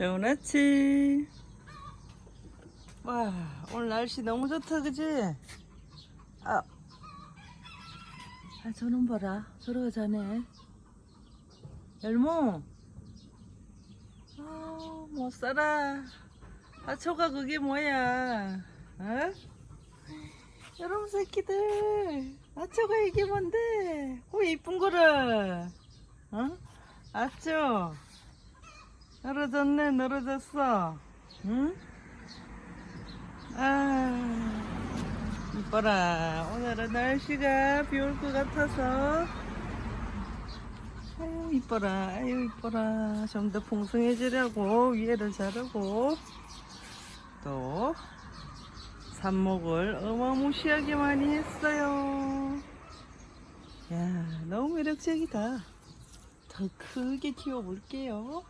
좋은 아침. 와, 오늘 날씨 너무 좋다, 그지? 아, 아, 저놈 봐라. 저러가 자네. 열모. 아, 못 살아. 하초가 그게 뭐야? 어? 여러분 새끼들. 아초가 이게 뭔데? 왜 이쁜 거를? 어? 아초. 늘어졌네, 늘어졌어. 응? 아, 이뻐라. 오늘은 날씨가 비 올 것 같아서. 아유, 이뻐라. 아유, 이뻐라. 좀 더 풍성해지려고 위에를 자르고. 또, 삽목을 어마무시하게 많이 했어요. 야, 너무 매력적이다. 더 크게 키워볼게요.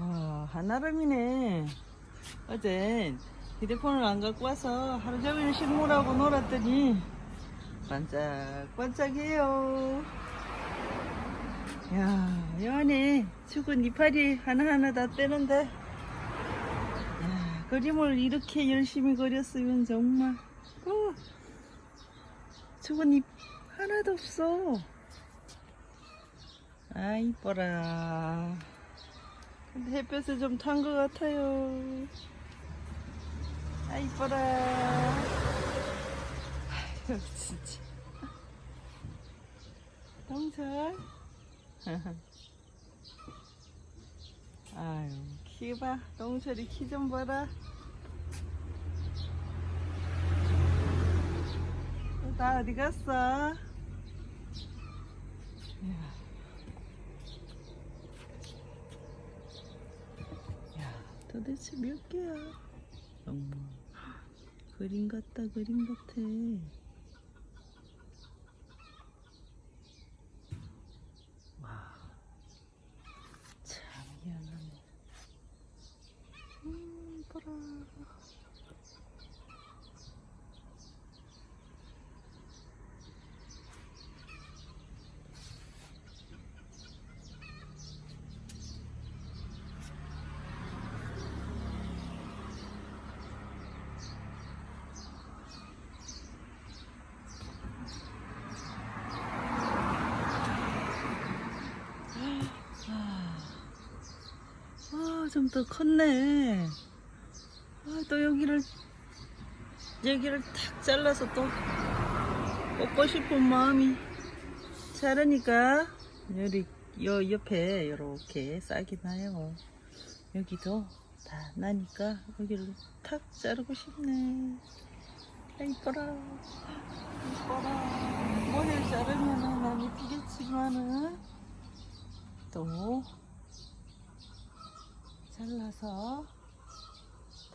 와, 한아름이네. 어제 휴대폰을 안 갖고 와서 하루 종일 식물하고 놀았더니 반짝반짝해요. 야, 이 안에 죽은 이파리 하나하나 다 떼는데 야, 그림을 이렇게 열심히 그렸으면 정말 어, 죽은 잎 하나도 없어. 아 이뻐라. 근데 햇볕을 좀 탄 것 같아요. 아 이뻐라. 아유 진짜. 동철. 아유 키 봐. 동철이 키 좀 봐라. 나 어디 갔어? 야. 야, 도대체 몇 개야? 어머, 그림 같다, 그림 같아. 와, 참 희한하네. 음, 이뻐라. 아, 좀 더 컸네. 아, 또 여기를, 여기를 탁 잘라서 또 꽂고 싶은 마음이 자르니까, 여기, 요 옆에 이렇게 싹이 나요. 여기도 다 나니까 여기를 탁 자르고 싶네. 아, 이뻐라. 이뻐라. 머리를 자르면은 난 이쁘겠지만은, 또, 잘라서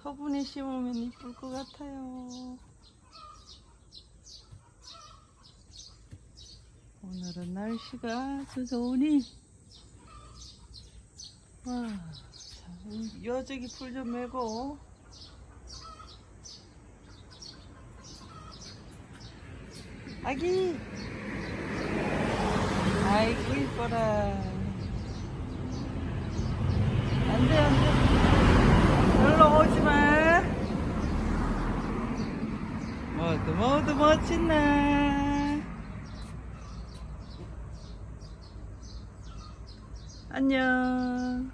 터분에 심으면 이쁠 것 같아요. 오늘은 날씨가 좋으니 와, 자, 여저기 풀 좀 메고. 아기! 아이고 이뻐라 안돼 안돼 놀러 오지마 모두 모두 멋진 날 안녕